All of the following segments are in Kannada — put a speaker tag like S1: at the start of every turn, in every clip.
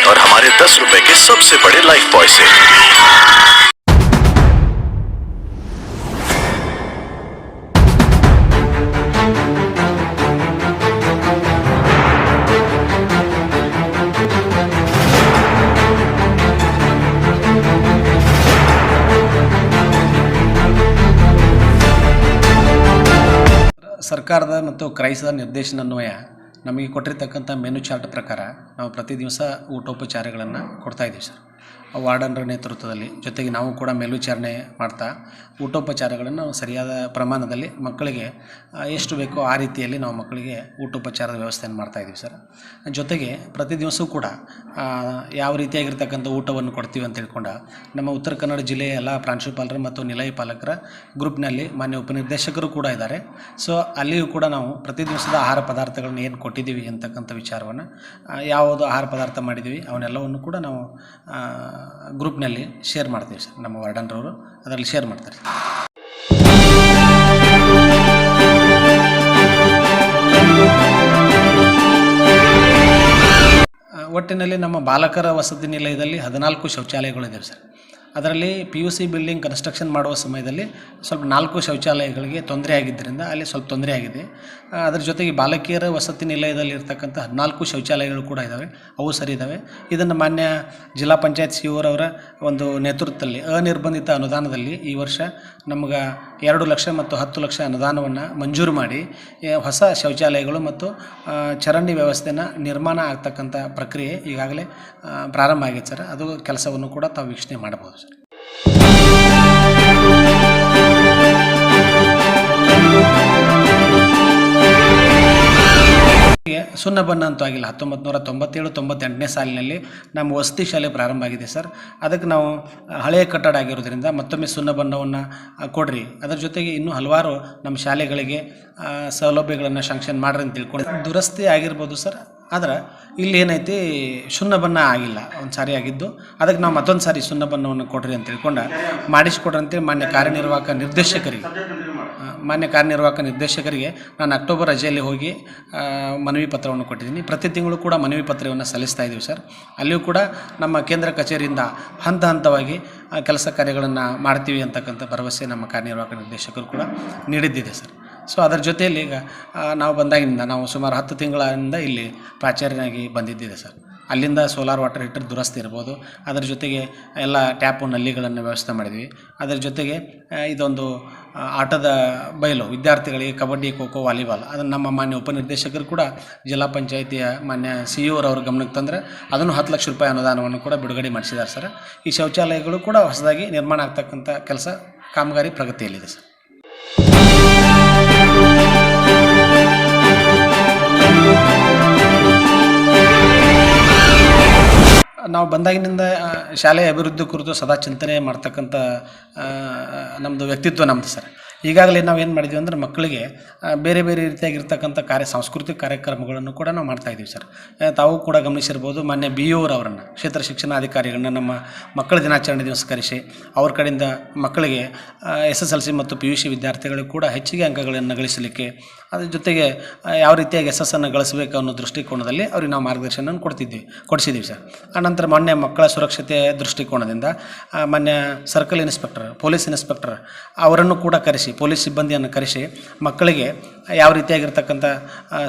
S1: रुपए के सबसे बड़े लाइफ बॉय से
S2: ಸರ್ಕಾರದ ಮತ್ತು ಕ್ರೈಸ್ತದ ನಿರ್ದೇಶನನ್ವಯ ನಮಗೆ ಕೊಟ್ಟಿರ್ತಕ್ಕಂಥ ಮೆನು ಚಾರ್ಟ್ ಪ್ರಕಾರ ನಾವು ಪ್ರತಿ ದಿವಸ ಊಟೋಪಚಾರಗಳನ್ನು ಕೊಡ್ತಾ ಇದ್ದೀವಿ ಸರ್ ವಾರ್ಡನ್ರ ನೇತೃತ್ವದಲ್ಲಿ ಜೊತೆಗೆ ನಾವು ಕೂಡ ಮೇಲ್ವಿಚಾರಣೆ ಮಾಡ್ತಾ ಊಟೋಪಚಾರಗಳನ್ನು ಸರಿಯಾದ ಪ್ರಮಾಣದಲ್ಲಿ ಮಕ್ಕಳಿಗೆ ಎಷ್ಟು ಬೇಕೋ ಆ ರೀತಿಯಲ್ಲಿ ನಾವು ಮಕ್ಕಳಿಗೆ ಊಟೋಪಚಾರದ ವ್ಯವಸ್ಥೆಯನ್ನು ಮಾಡ್ತಾ ಇದ್ದೀವಿ ಸರ್. ಜೊತೆಗೆ ಪ್ರತಿ ದಿವಸವೂ ಕೂಡ ಯಾವ ರೀತಿಯಾಗಿರ್ತಕ್ಕಂಥ ಊಟವನ್ನು ಕೊಡ್ತೀವಿ ಅಂತ ಹೇಳ್ಕೊಂಡು ನಮ್ಮ ಉತ್ತರ ಕನ್ನಡ ಜಿಲ್ಲೆಯ ಎಲ್ಲ ಪ್ರಾಂಶುಪಾಲರು ಮತ್ತು ನಿಲಯ ಪಾಲಕರ ಗ್ರೂಪ್ನಲ್ಲಿ ಮಾನ್ಯ ಉಪನಿರ್ದೇಶಕರು ಕೂಡ ಇದ್ದಾರೆ. ಸೊ, ಅಲ್ಲಿಯೂ ಕೂಡ ನಾವು ಪ್ರತಿ ದಿವಸದ ಆಹಾರ ಪದಾರ್ಥಗಳನ್ನ ಏನು ಕೊಟ್ಟಿದ್ದೀವಿ ಅಂತಕ್ಕಂಥ ವಿಚಾರವನ್ನು ಯಾವುದು ಆಹಾರ ಪದಾರ್ಥ ಮಾಡಿದ್ದೀವಿ ಅವನ್ನೆಲ್ಲವನ್ನು ಕೂಡ ನಾವು ಗ್ರೂಪ್ನಲ್ಲಿ ಶೇರ್ ಮಾಡ್ತೀವಿ ಸರ್, ನಮ್ಮ ವಾರ್ಡನ್ರವರು ಅದರಲ್ಲಿ ಶೇರ್ ಮಾಡ್ತಾರೆ. ಒಟ್ಟಿನಲ್ಲಿ ನಮ್ಮ ಬಾಲಕರ ವಸತಿ ನಿಲಯದಲ್ಲಿ ಹದಿನಾಲ್ಕು ಶೌಚಾಲಯಗಳಿದ್ದಾವೆ ಸರ್. ಅದರಲ್ಲಿ P U C building construction ಮಾಡುವ ಸಮಯದಲ್ಲಿ ಸ್ವಲ್ಪ ನಾಲ್ಕು ಶೌಚಾಲಯಗಳಿಗೆ ತೊಂದರೆ ಆಗಿದ್ದರಿಂದ ಅಲ್ಲಿ ಸ್ವಲ್ಪ ತೊಂದರೆ ಆಗಿದೆ. ಅದರ ಜೊತೆಗೆ ಬಾಲಕಿಯರ ವಸತಿ ನಿಲಯದಲ್ಲಿ ಇರ್ತಕ್ಕಂಥ ಹದಿನಾಲ್ಕು ಶೌಚಾಲಯಗಳು ಕೂಡ ಇದ್ದಾವೆ ಅವು ಸರಿ ಇದ್ದಾವೆ ಇದನ್ನು ಮಾನ್ಯ ಜಿಲ್ಲಾ ಪಂಚಾಯತ್ ಸಿ ಓರವರ ಒಂದು ನೇತೃತ್ವದಲ್ಲಿ, ಅನಿರ್ಬಂಧಿತ ಅನುದಾನದಲ್ಲಿ ಈ ವರ್ಷ ನಮ್ಗೆ ಎರಡು ಲಕ್ಷ ಮತ್ತು ಹತ್ತು ಲಕ್ಷ ಅನುದಾನವನ್ನು ಮಂಜೂರು ಮಾಡಿ ಹೊಸ ಶೌಚಾಲಯಗಳು ಮತ್ತು ಚರಂಡಿ ವ್ಯವಸ್ಥೆನ ನಿರ್ಮಾಣ ಆಗ್ತಕ್ಕಂಥ ಪ್ರಕ್ರಿಯೆ ಈಗಾಗಲೇ ಪ್ರಾರಂಭ ಆಗಿದೆ ಸರ್. ಅದು ಕೆಲಸವನ್ನು ಕೂಡ ತಾವು ವೀಕ್ಷಣೆ ಮಾಡಬಹುದು. ಸುಣ್ಣ ಬಣ್ಣ ಅಂತೂ ಆಗಿಲ್ಲ. ಹತ್ತೊಂಬತ್ತು ನೂರ ತೊಂಬತ್ತೇಳು ತೊಂಬತ್ತೆಂಟನೇ ಸಾಲಿನಲ್ಲಿ ನಮ್ಮ ವಸತಿ ಶಾಲೆ ಪ್ರಾರಂಭ ಆಗಿದೆ ಸರ್. ಅದಕ್ಕೆ ನಾವು ಹಳೆಯ ಕಟ್ಟಡ ಆಗಿರೋದ್ರಿಂದ ಮತ್ತೊಮ್ಮೆ ಸುಣ್ಣ ಬಣ್ಣವನ್ನು ಕೊಡ್ರಿ. ಅದರ ಜೊತೆಗೆ ಇನ್ನೂ ಹಲವಾರು ನಮ್ಮ ಶಾಲೆಗಳಿಗೆ ಸೌಲಭ್ಯಗಳನ್ನು ಶಾಂಕ್ಷನ್ ಮಾಡ್ರಿ ಅಂತ ತಿಳ್ಕೊಂಡು ದುರಸ್ತಿ ಆಗಿರ್ಬೋದು ಸರ್. ಆದ್ರೆ ಇಲ್ಲಿ ಏನೈತಿ ಸುಣ್ಣ ಬಣ್ಣ ಆಗಿಲ್ಲ, ಒಂದು ಸಾರಿ ಆಗಿದ್ದು. ಅದಕ್ಕೆ ನಾವು ಮತ್ತೊಂದು ಸಾರಿ ಸುಣ್ಣ ಬಣ್ಣವನ್ನು ಕೊಡ್ರಿ ಅಂತ ತಿಳ್ಕೊಂಡು ಮಾಡಿಸ್ಕೊಡ್ರಿ ಅಂತೇಳಿ ಮಾನ್ಯ ಕಾರ್ಯನಿರ್ವಾಹಕ ನಿರ್ದೇಶಕರಿಗೆ ಮಾನ್ಯ ಕಾರ್ಯನಿರ್ವಾಹಕ ನಿರ್ದೇಶಕರಿಗೆ ನಾನು ಅಕ್ಟೋಬರ್ ರಜೆಯಲ್ಲಿ ಹೋಗಿ ಮನವಿ ಪತ್ರವನ್ನು ಕೊಟ್ಟಿದ್ದೀನಿ. ಪ್ರತಿ ತಿಂಗಳು ಕೂಡ ಮನವಿ ಪತ್ರವನ್ನು ಸಲ್ಲಿಸ್ತಾ ಇದ್ದೀವಿ ಸರ್. ಅಲ್ಲಿಯೂ ಕೂಡ ನಮ್ಮ ಕೇಂದ್ರ ಕಚೇರಿಯಿಂದ ಹಂತ ಹಂತವಾಗಿ ಕೆಲಸ ಕಾರ್ಯಗಳನ್ನು ಮಾಡ್ತೀವಿ ಅಂತಕ್ಕಂಥ ಭರವಸೆ ನಮ್ಮ ಕಾರ್ಯನಿರ್ವಾಹಕ ನಿರ್ದೇಶಕರು ಕೂಡ ನೀಡಿದ್ದಿದೆ ಸರ್. ಸೊ ಅದರ ಜೊತೆಯಲ್ಲಿ ಈಗ ನಾವು ಬಂದಾಗಿಂದ ನಾವು ಸುಮಾರು ಹತ್ತು ತಿಂಗಳಿಂದ ಇಲ್ಲಿ ಪ್ರಾಚಾರ್ಯನಾಗಿ ಬಂದಿದ್ದಿದೆ ಸರ್. ಅಲ್ಲಿಂದ ಸೋಲಾರ್ ವಾಟರ್ ಹೀಟರ್ ದುರಸ್ತಿ ಇರ್ಬೋದು. ಅದರ ಜೊತೆಗೆ ಎಲ್ಲ ಟ್ಯಾಪು ನಲ್ಲಿಗಳನ್ನು ವ್ಯವಸ್ಥೆ ಮಾಡಿದ್ವಿ. ಅದರ ಜೊತೆಗೆ ಇದೊಂದು ಆಟದ ಬಯಲು, ವಿದ್ಯಾರ್ಥಿಗಳಿಗೆ ಕಬಡ್ಡಿ, ಖೋ ಖೋ, ವಾಲಿಬಾಲ್, ಅದನ್ನು ನಮ್ಮ ಮಾನ್ಯ ಉಪನಿರ್ದೇಶಕರು ಕೂಡ ಜಿಲ್ಲಾ ಪಂಚಾಯಿತಿಯ ಮಾನ್ಯ ಸಿ ಅವ್ರ ಗಮನಕ್ಕೆ ತಂದರೆ ಅದನ್ನು ಹತ್ತು ಲಕ್ಷ ರೂಪಾಯಿ ಅನುದಾನವನ್ನು ಕೂಡ ಬಿಡುಗಡೆ ಮಾಡಿಸಿದ್ದಾರೆ ಸರ್. ಈ ಶೌಚಾಲಯಗಳು ಕೂಡ ಹೊಸದಾಗಿ ನಿರ್ಮಾಣ ಆಗ್ತಕ್ಕಂಥ ಕೆಲಸ, ಕಾಮಗಾರಿ ಪ್ರಗತಿಯಲ್ಲಿದೆ ಸರ್. ನಾವು ಬಂದಾಗಿನಿಂದ ಶಾಲೆಯ ಅಭಿವೃದ್ಧಿ ಕುರಿತು ಸದಾ ಚಿಂತನೆ ಮಾಡ್ತಕ್ಕಂಥ ನಮ್ಮದು ವ್ಯಕ್ತಿತ್ವ ನಮ್ಮದು ಸರ್. ಈಗಾಗಲೇ ನಾವು ಏನು ಮಾಡಿದ್ವಿ ಅಂದ್ರೆ ಮಕ್ಕಳಿಗೆ ಬೇರೆ ಬೇರೆ ರೀತಿಯಾಗಿರ್ತಕ್ಕಂಥ ಕಾರ್ಯ, ಸಾಂಸ್ಕೃತಿಕ ಕಾರ್ಯಕ್ರಮಗಳನ್ನು ಕೂಡ ನಾವು ಮಾಡ್ತಾ ಇದ್ದೀವಿ ಸರ್. ತಾವು ಕೂಡ ಗಮನಿಸಿರ್ಬೋದು, ಮಾನ್ಯ ಬಿ ಅವರನ್ನು ಕ್ಷೇತ್ರ ಶಿಕ್ಷಣಾಧಿಕಾರಿಗಳನ್ನ ನಮ್ಮ ಮಕ್ಕಳ ದಿನಾಚರಣೆ ದಿವಸ ಕರೆಸಿ, ಅವ್ರ ಕಡೆಯಿಂದ ಮಕ್ಕಳಿಗೆ ಎಸ್ ಎಸ್ ಎಲ್ ಸಿ ಮತ್ತು ಪಿ ಯು ಸಿ ವಿದ್ಯಾರ್ಥಿಗಳಿಗೆ ಕೂಡ ಹೆಚ್ಚಿಗೆ ಅಂಕಗಳನ್ನು ಗಳಿಸಲಿಕ್ಕೆ, ಅದ್ರ ಜೊತೆಗೆ ಯಾವ ರೀತಿಯಾಗಿ ಯಶಸ್ಸನ್ನು ಗಳಿಸಬೇಕು ಅನ್ನೋ ದೃಷ್ಟಿಕೋನದಲ್ಲಿ ಅವ್ರಿಗೆ ನಾವು ಮಾರ್ಗದರ್ಶನ ಕೊಡ್ತಿದ್ವಿ ಕೊಡಿಸಿದ್ದೀವಿ ಸರ್. ಆನಂತರ ಮೊನ್ನೆ ಮಕ್ಕಳ ಸುರಕ್ಷತೆ ದೃಷ್ಟಿಕೋನದಿಂದ ಮೊನ್ನೆ ಸರ್ಕಲ್ ಇನ್ಸ್ಪೆಕ್ಟರ್, ಪೊಲೀಸ್ ಇನ್ಸ್ಪೆಕ್ಟರ್ ಅವರನ್ನು ಕೂಡ ಕರೆಸಿ ಪೊಲೀಸ್ ಸಿಬ್ಬಂದಿಯನ್ನು ಕರೆಸಿ ಮಕ್ಕಳಿಗೆ ಯಾವ ರೀತಿಯಾಗಿರ್ತಕ್ಕಂಥ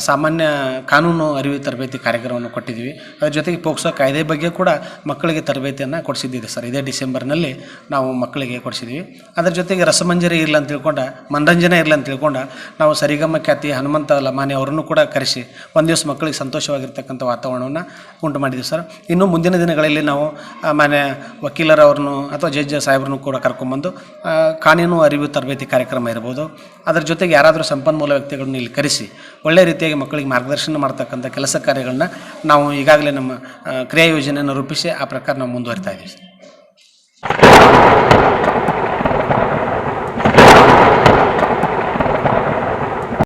S2: ಸಾಮಾನ್ಯ ಕಾನೂನು ಅರಿವು ತರಬೇತಿ ಕಾರ್ಯಕ್ರಮವನ್ನು ಕೊಟ್ಟಿದ್ದೀವಿ. ಅದ್ರ ಜೊತೆಗೆ ಪೋಕ್ಸೋ ಕಾಯ್ದೆ ಬಗ್ಗೆ ಕೂಡ ಮಕ್ಕಳಿಗೆ ತರಬೇತಿಯನ್ನು ಕೊಡಿಸಿದ್ದಿದೆ ಸರ್. ಇದೇ ಡಿಸೆಂಬರ್ನಲ್ಲಿ ನಾವು ಮಕ್ಕಳಿಗೆ ಕೊಡಿಸಿದ್ದೀವಿ. ಅದ್ರ ಜೊತೆಗೆ ರಸಮಂಜರಿ ಇರಲಿ ಅಂತ ತಿಳ್ಕೊಂಡ ಮನರಂಜನೆ ಇರಲಿ ಅಂತ ತಿಳ್ಕೊಂಡ ನಾವು ಸರಿಗಮ್ಮ ಖ್ಯಾತಿ ಹನುಮಂತ ಲಮಾನಿ ಅವರನ್ನು ಕೂಡ ಕರೆಸಿ ಒಂದು ದಿವಸ ಮಕ್ಕಳಿಗೆ ಸಂತೋಷವಾಗಿರ್ತಕ್ಕಂಥ ವಾತಾವರಣವನ್ನು ಉಂಟು ಮಾಡಿದ್ದೀವಿ ಸರ್. ಇನ್ನು ಮುಂದಿನ ದಿನಗಳಲ್ಲಿ ನಾವು ಮಾನ್ಯ ವಕೀಲರವ್ರನ್ನು ಅಥವಾ ಜಡ್ಜ್ ಸಾಹೇಬ್ರನ್ನು ಕೂಡ ಕರ್ಕೊಂಬಂದು ಆ, ಕಾನೂನು ಅರಿವು ತರಬೇತಿ ಕಾರ್ಯಕ್ರಮ ಇರ್ಬೋದು. ಅದರ ಜೊತೆಗೆ ಯಾರಾದರೂ ಸಂಪನ್ಮೂಲ ವ್ಯಕ್ತಿಗಳನ್ನ ಇಲ್ಲಿ ಕರೆಸಿ ಒಳ್ಳೆಯ ರೀತಿಯಾಗಿ ಮಕ್ಕಳಿಗೆ ಮಾರ್ಗದರ್ಶನ ಮಾಡ್ತಕ್ಕಂಥ ಕೆಲಸ ಕಾರ್ಯಗಳನ್ನ ನಾವು ಈಗಾಗಲೇ ನಮ್ಮ ಕ್ರಿಯಾ ಯೋಜನೆಯನ್ನು ರೂಪಿಸಿ ಆ ಪ್ರಕಾರ ನಾವು ಮುಂದುವರಿತಾ ಇದ್ದೀವಿ.